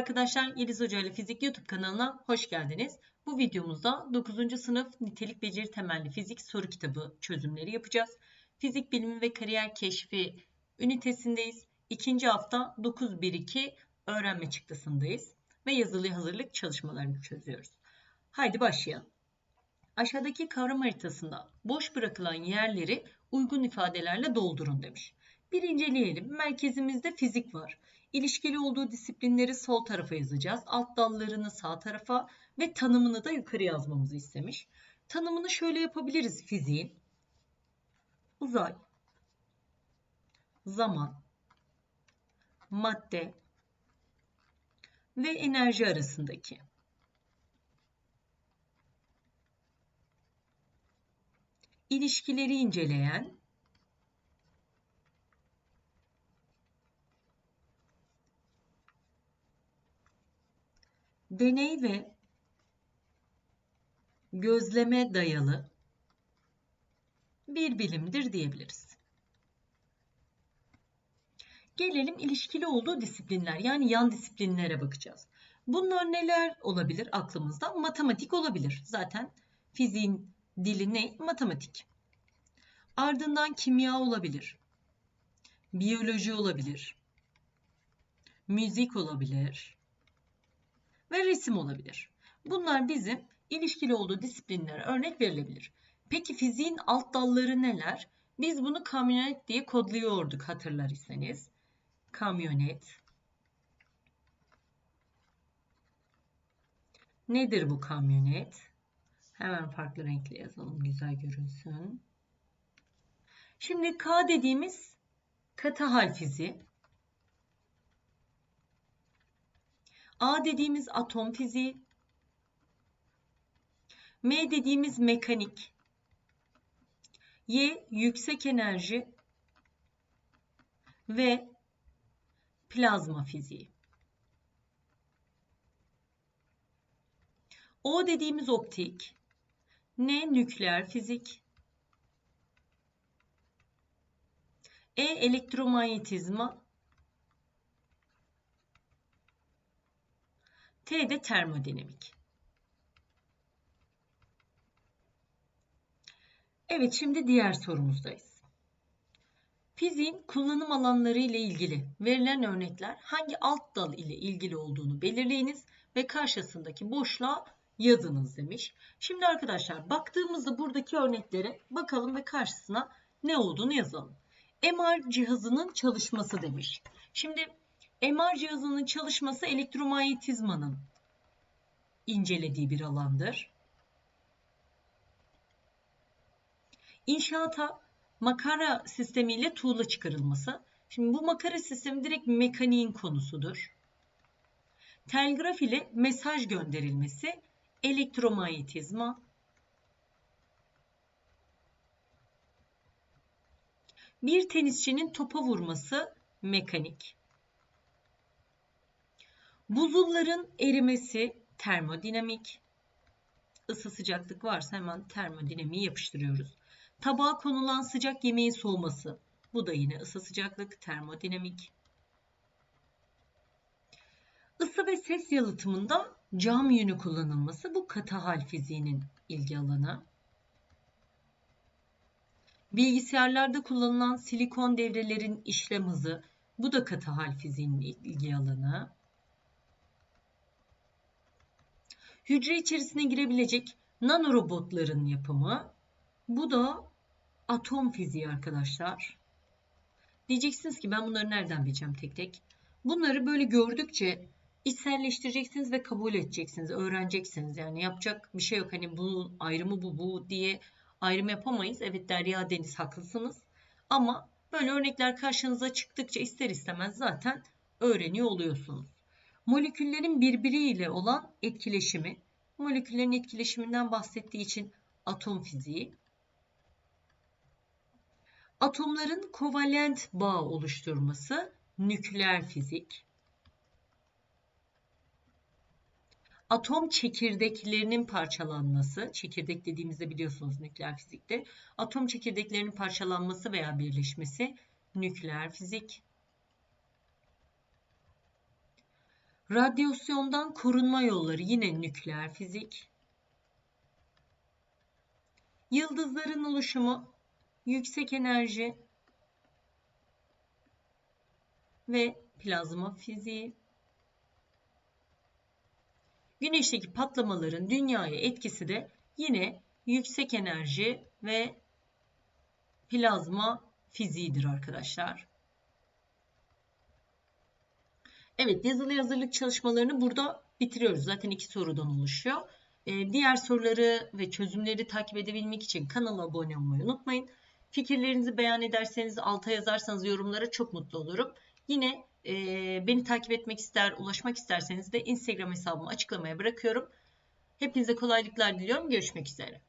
arkadaşlar, Yeliz Hoca ile Fizik YouTube kanalına hoş geldiniz. Bu videomuzda 9. sınıf nitelik beceri temelli fizik soru kitabı çözümleri yapacağız. Fizik bilimi ve kariyer keşfi ünitesindeyiz. İkinci hafta 9.1.2 öğrenme çıktısındayız ve yazılı hazırlık çalışmalarını çözüyoruz. Haydi başlayalım. Aşağıdaki kavram haritasında boş bırakılan yerleri uygun ifadelerle doldurun demiş. Bir inceleyelim. Merkezimizde fizik var. İlişkili olduğu disiplinleri sol tarafa yazacağız. Alt dallarını sağ tarafa ve tanımını da yukarı yazmamızı istemiş. Tanımını şöyle yapabiliriz fiziğin. Uzay, zaman, madde ve enerji arasındaki ilişkileri inceleyen deney ve gözleme dayalı bir bilimdir diyebiliriz. Gelelim ilişkili olduğu disiplinler yani yan disiplinlere bakacağız. Bunlar neler olabilir aklımızda? Matematik olabilir. Zaten fiziğin dili ne? Matematik. Ardından kimya olabilir. Biyoloji olabilir. Müzik olabilir ve resim olabilir. Bunlar bizim ilişkili olduğu disiplinlere örnek verilebilir. Peki fiziğin alt dalları neler? Biz bunu kamyonet diye kodluyorduk hatırlar iseniz. Kamyonet. Nedir bu kamyonet? Hemen farklı renkle yazalım güzel görünsün. Şimdi K dediğimiz katı hal fiziği. A dediğimiz atom fiziği, M dediğimiz mekanik, Y yüksek enerji ve plazma fiziği. O dediğimiz optik, N nükleer fizik, E elektromanyetizma T de termodinamik. Evet şimdi diğer sorumuzdayız. Fiziğin kullanım alanları ile ilgili verilen örnekler hangi alt dal ile ilgili olduğunu belirleyiniz ve karşısındaki boşluğa yazınız demiş. Şimdi arkadaşlar baktığımızda buradaki örneklere bakalım ve karşısına ne olduğunu yazalım. MR cihazının çalışması demiş. Şimdi MR cihazının çalışması elektromanyetizmanın incelediği bir alandır. İnşaata makara sistemiyle tuğla çıkarılması. Şimdi bu makara sistemi direkt mekaniğin konusudur. Telgraf ile mesaj gönderilmesi elektromanyetizma. Bir tenisçinin topa vurması mekanik. Buzulların erimesi termodinamik. Isı sıcaklık varsa hemen termodinamiği yapıştırıyoruz. Tabağa konulan sıcak yemeğin soğuması. Bu da yine ısı sıcaklık termodinamik. Isı ve ses yalıtımında cam yünü kullanılması bu katı hal fiziğinin ilgi alanı. Bilgisayarlarda kullanılan silikon devrelerin işlem hızı bu da katı hal fiziğinin ilgi alanı. Hücre içerisine girebilecek nanorobotların yapımı. Bu da atom fiziği arkadaşlar. Diyeceksiniz ki ben bunları nereden bileceğim tek tek? Bunları böyle gördükçe içselleştireceksiniz ve kabul edeceksiniz, öğreneceksiniz. Yani yapacak bir şey yok. Hani bu ayrımı bu bu diye ayrım yapamayız. Evet Derya Deniz haklısınız. Ama böyle örnekler karşınıza çıktıkça ister istemez zaten öğreniyor oluyorsunuz moleküllerin birbiriyle olan etkileşimi, moleküllerin etkileşiminden bahsettiği için atom fiziği, atomların kovalent bağ oluşturması, nükleer fizik, atom çekirdeklerinin parçalanması, çekirdek dediğimizde biliyorsunuz nükleer fizikte, atom çekirdeklerinin parçalanması veya birleşmesi, nükleer fizik, Radyasyondan korunma yolları yine nükleer fizik. Yıldızların oluşumu yüksek enerji ve plazma fiziği. Güneşteki patlamaların dünyaya etkisi de yine yüksek enerji ve plazma fiziğidir arkadaşlar. Evet yazılı hazırlık çalışmalarını burada bitiriyoruz. Zaten iki sorudan oluşuyor. Ee, diğer soruları ve çözümleri takip edebilmek için kanala abone olmayı unutmayın. Fikirlerinizi beyan ederseniz alta yazarsanız yorumlara çok mutlu olurum. Yine e, beni takip etmek ister, ulaşmak isterseniz de Instagram hesabımı açıklamaya bırakıyorum. Hepinize kolaylıklar diliyorum. Görüşmek üzere.